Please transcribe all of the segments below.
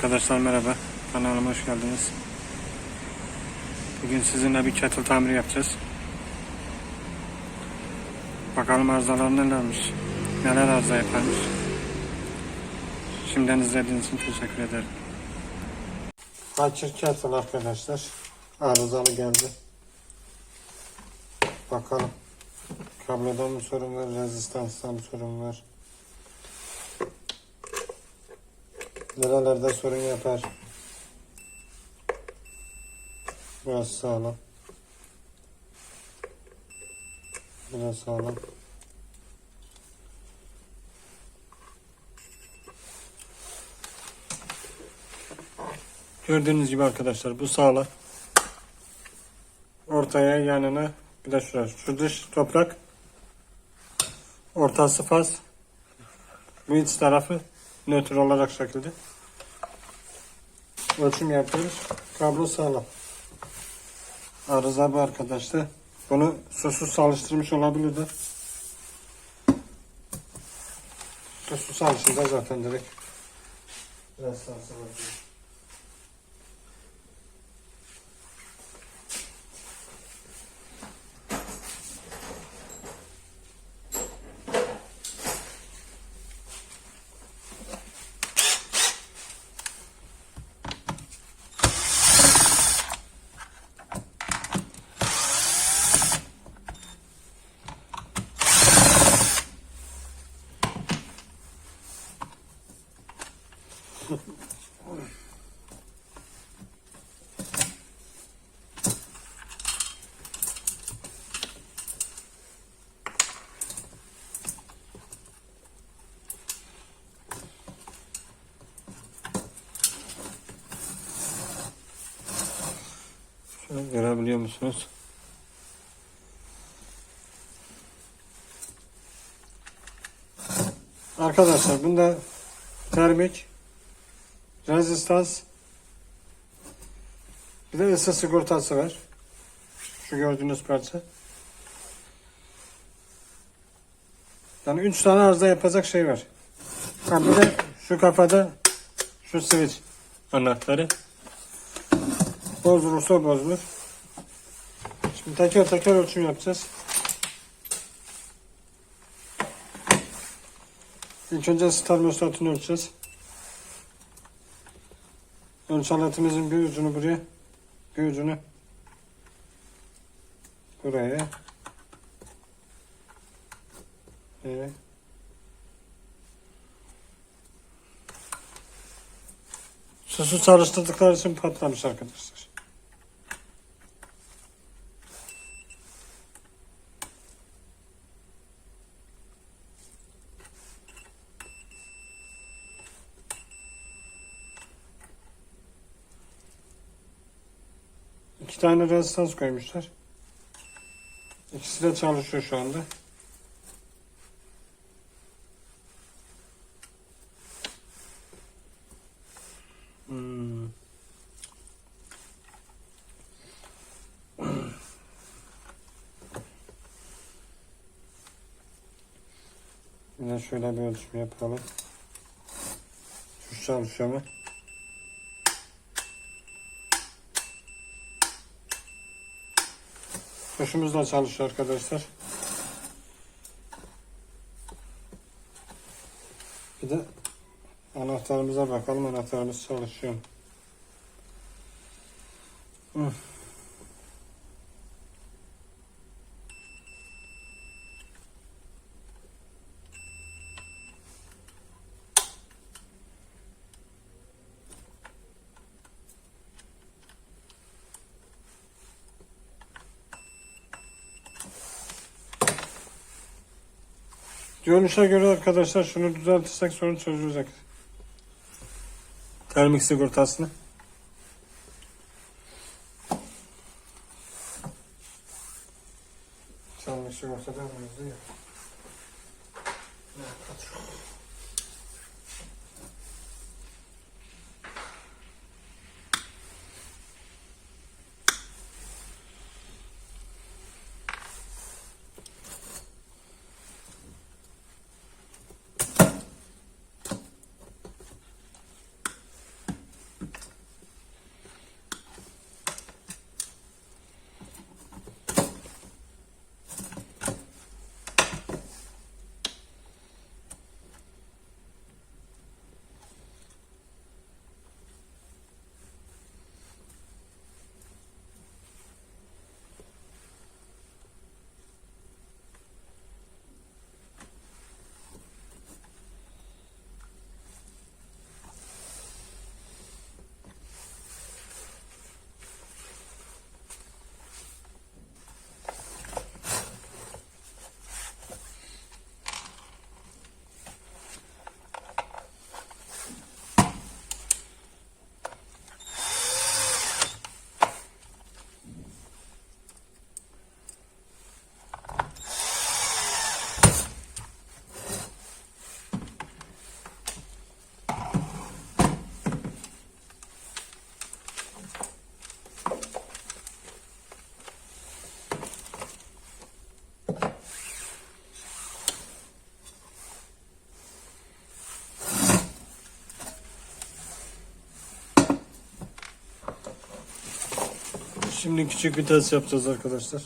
Arkadaşlar merhaba. Kanalıma hoş geldiniz. Bugün sizinle bir kettle tamiri yapacağız. Bakalım arızalar nelermiş. Neler arıza yaparmış. Şimdiden izlediğiniz için teşekkür ederim. Kaçır kettle arkadaşlar. Arızalı geldi. Bakalım. Kabloda mı sorun var, rezistansta mı sorun var? Nerelerde sorun yapar? Biraz sağlam. Biraz sağlam. Gördüğünüz gibi arkadaşlar bu sağlam. Ortaya yanına bir de şurası. Şu dış toprak. Ortası faz. Bu iç tarafı nötr olacak şekilde. Ölçüm yapıyoruz. Kablo sağlam. Arıza bu arkadaşlar. Bunu susuz çalıştırmış olabilir de. Susuz çalışınca zaten direkt. Biraz sağ görebiliyor musunuz? Arkadaşlar bunda termik, rezistans, bir de ısı sigortası var. Şu gördüğünüz parça. Yani üç tane arıza yapacak şey var. Ha bir de şu kafada şu switch anahtarı. Bozulursa bozulur. Şimdi teker teker ölçüm yapacağız. İlk önce termostatını ölçeceğiz. Ölçü aletimizin bir ucunu buraya, bir ucunu buraya. Evet. Susu çalıştırdıkları için patlamış arkadaşlar. İki tane rezistans koymuşlar. İkisi de çalışıyor şu anda. Hmm. Yine şöyle bir ölçüm yapalım. Şu çalışıyor mu? Tuşumuz da çalışıyor arkadaşlar. Bir de anahtarımıza bakalım. Anahtarımız çalışıyor mu? Görünüşe göre arkadaşlar şunu düzeltirsek sorun çözülecek. Termik sigortasını. Termik sigortadan mıyız değil Şimdi küçük bir test yapacağız arkadaşlar.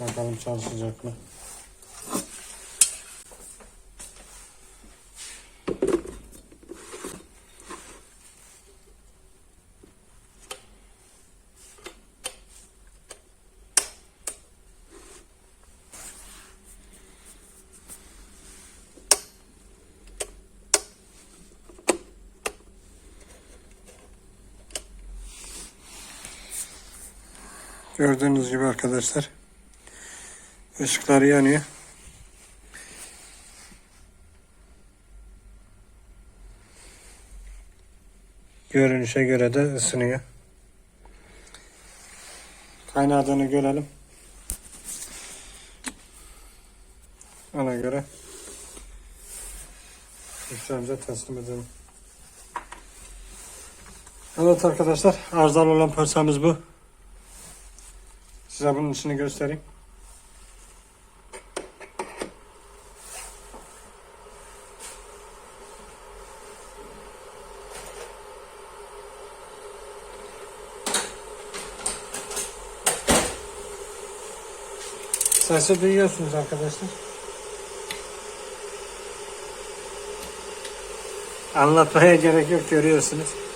Bakalım çalışacak mı? Gördüğünüz gibi arkadaşlar ışıkları yanıyor. Görünüşe göre de ısınıyor. Kaynadığını görelim. Ona göre güzelce teslim edelim. Evet arkadaşlar arızalı olan parçamız bu. Size bunun içini göstereyim. Sesi duyuyorsunuz arkadaşlar. Anlatmaya gerek yok görüyorsunuz.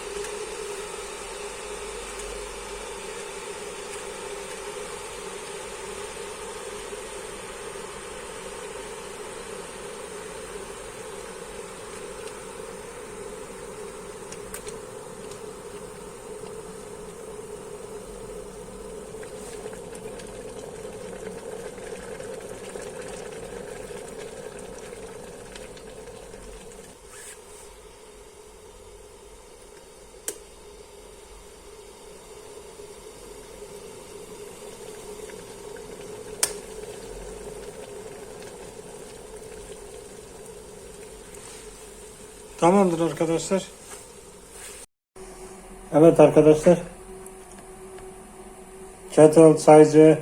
Tamamdır arkadaşlar. Evet arkadaşlar. Kettle, sayıcı,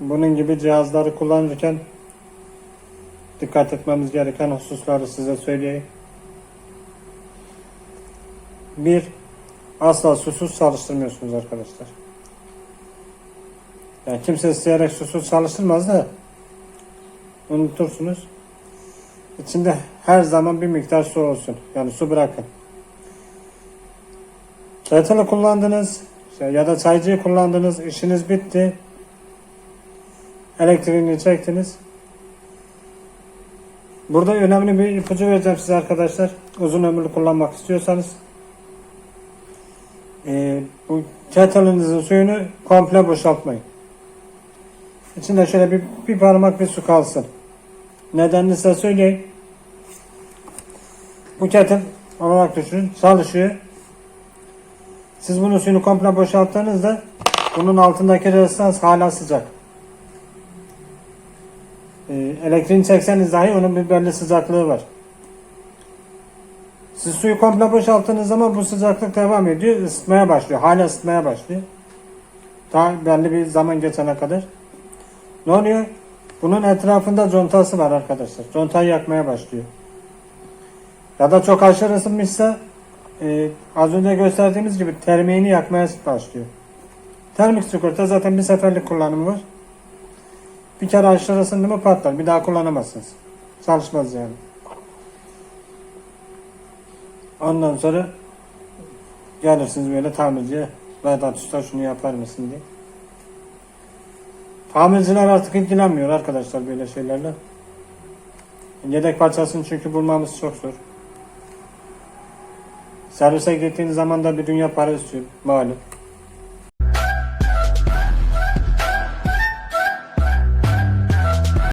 bunun gibi cihazları kullanırken dikkat etmemiz gereken hususları size söyleyeyim. Bir, asla susuz çalıştırmıyorsunuz arkadaşlar. Yani kimse isteyerek susuz çalıştırmaz da unutursunuz. İçinde her zaman bir miktar su olsun. Yani su bırakın. Kettle'ı kullandınız ya da çaycıyı kullandınız. işiniz bitti. Elektriğini çektiniz. Burada önemli bir ipucu vereceğim size arkadaşlar. Uzun ömürlü kullanmak istiyorsanız. Ee, bu kettle'ınızın suyunu komple boşaltmayın. İçinde şöyle bir, bir parmak bir su kalsın. Nedenini size söyleyeyim. Bu kettle olarak düşünün. Çalışıyor. Siz bunun suyunu komple boşalttığınızda bunun altındaki rezistans hala sıcak. Ee, elektriğini çekseniz dahi onun bir belli sıcaklığı var. Siz suyu komple boşalttığınız zaman bu sıcaklık devam ediyor. ısıtmaya başlıyor. Hala ısıtmaya başlıyor. Daha belli bir zaman geçene kadar. Ne oluyor? Bunun etrafında contası var arkadaşlar. Contayı yakmaya başlıyor. Ya da çok aşırı ısınmışsa e, az önce gösterdiğimiz gibi termiğini yakmaya başlıyor. Termik çikolata zaten bir seferlik kullanımı var. Bir kere aşırı ısındı mı patlar. Bir daha kullanamazsınız. Çalışmaz yani. Ondan sonra gelirsiniz böyle tamirciye Vedat Usta şunu yapar mısın diye. Tamirciler artık ilgilenmiyor arkadaşlar böyle şeylerle. Yedek parçasını çünkü bulmamız çok zor. Servise gittiğiniz zaman da bir dünya para istiyor malum.